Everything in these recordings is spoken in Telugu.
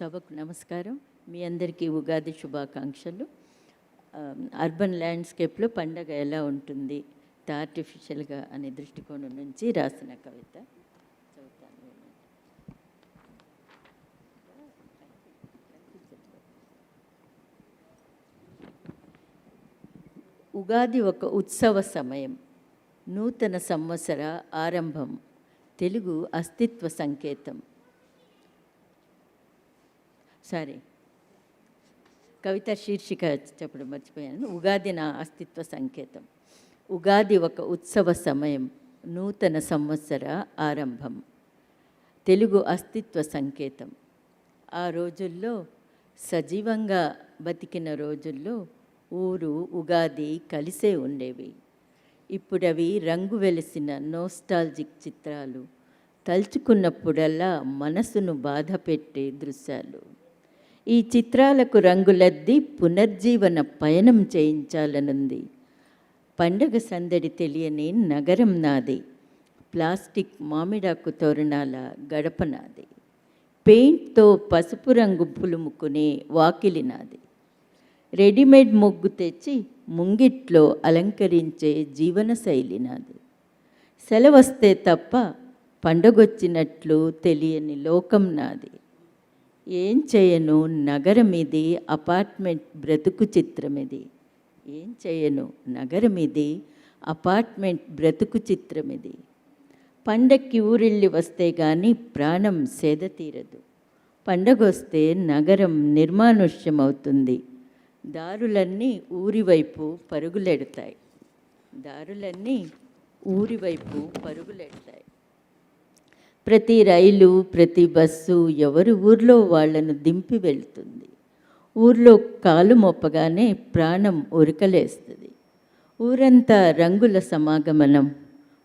సభకు నమస్కారం. మీ అందరికీ ఉగాది శుభాకాంక్షలు. అర్బన్ ల్యాండ్స్కేప్లో పండగ ఎలా ఉంటుంది? ఆర్టిఫిషియల్గా అనే దృష్టికోణం నుంచి రాసిన కవిత. చదువుతాను ఉగాది ఒక ఉత్సవ సమయం. నూతన సంవత్సర ఆరంభం. తెలుగు అస్తిత్వ సంకేతం. సారీ. కవిత శీర్షిక చెప్పడం మర్చిపోయాను. ఉగాది నా అస్తిత్వ సంకేతం. ఉగాది ఒక ఉత్సవ సమయం నూతన సంవత్సర ఆరంభం. తెలుగు అస్తిత్వ సంకేతం. ఆ రోజుల్లో సజీవంగా బతికిన రోజుల్లో ఊరు ఉగాది కలిసే ఉండేవి. ఇప్పుడు అవి రంగు వెలిసిన నోస్టాల్జిక్ చిత్రాలు తలుచుకున్నప్పుడల్లా మనసును బాధపెట్టే దృశ్యాలు. ఈ చిత్రాలకు రంగులద్ది పునర్జీవన పయనం చేయించాలనుంది. పండగ సందడి తెలియని నగరం నాది. ప్లాస్టిక్ మామిడాకు తోరణాల గడప నాది. పెయింట్తో పసుపు రంగు పులుముకునే వాకిలి నాది. రెడీమేడ్ ముగ్గు తెచ్చి ముంగిట్లో అలంకరించే జీవనశైలి నాది. సెలవస్తే తప్ప పండగొచ్చినట్లు తెలియని లోకం నాది. ఏం చేయను? నగరం ఇది అపార్ట్మెంట్ బ్రతుకు చిత్రం ఇది ఏం చేయను? నగరం ఇది అపార్ట్మెంట్ బ్రతుకు చిత్రం ఇది పండక్కి ఊరెళ్ళి వస్తే కానీ ప్రాణం సేద తీరదు. పండగొస్తే నగరం నిర్మానుష్యమవుతుంది. దారులన్నీ ఊరివైపు పరుగులెడతాయి. దారులన్నీ ఊరివైపు పరుగులెడతాయి. ప్రతి రైలు ప్రతి బస్సు ఎవరి ఊర్లో వాళ్ళను దింపి వెళ్తుంది. ఊర్లో కాలు మోపగానే ప్రాణం ఉరకలేస్తుంది. ఊరంతా రంగుల సమాగమనం.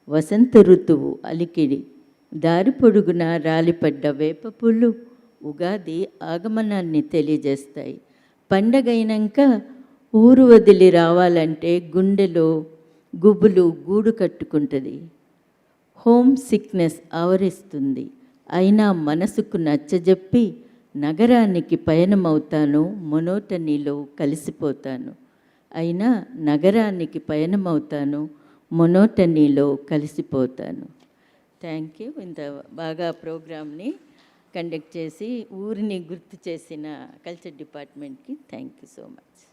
వసంత ఋతువు అలికిడి. దారి పొడుగున రాలిపడ్డ వేప పువ్వులు ఉగాది ఆగమనాన్ని తెలియజేస్తాయి. పండగైనాక ఊరు వదిలి రావాలంటే గుండెలో గుబులు గూడు కట్టుకుంటుంది. Home sickness ఆవరిస్తుంది. అయినా మనసుకు నచ్చజెప్పి నగరానికి పయనమవుతాను మొనోటనీలో కలిసిపోతాను. అయినా నగరానికి పయనమవుతాను మొనోటనీలో కలిసిపోతాను. Thank you. ఇంత బాగా ప్రోగ్రామ్ని కండక్ట్ చేసి ఊరిని గుర్తు చేసిన కల్చర్ డిపార్ట్మెంట్కి థ్యాంక్ యూ సో మచ్.